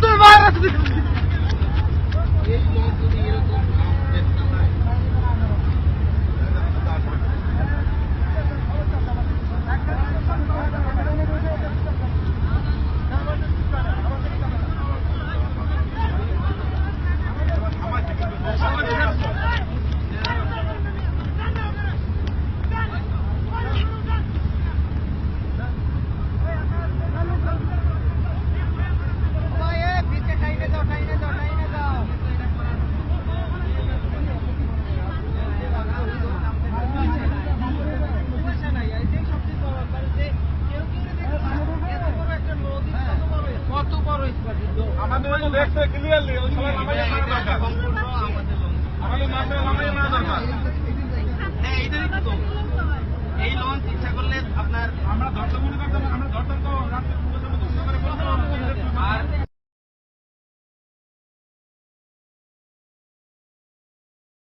তুই মারা তুই আমাদের তো দেখছে তো এই লঞ্চ ইচ্ছা করলে আপনার আমরা ধরতে মনে করতাম আমরা ধরতে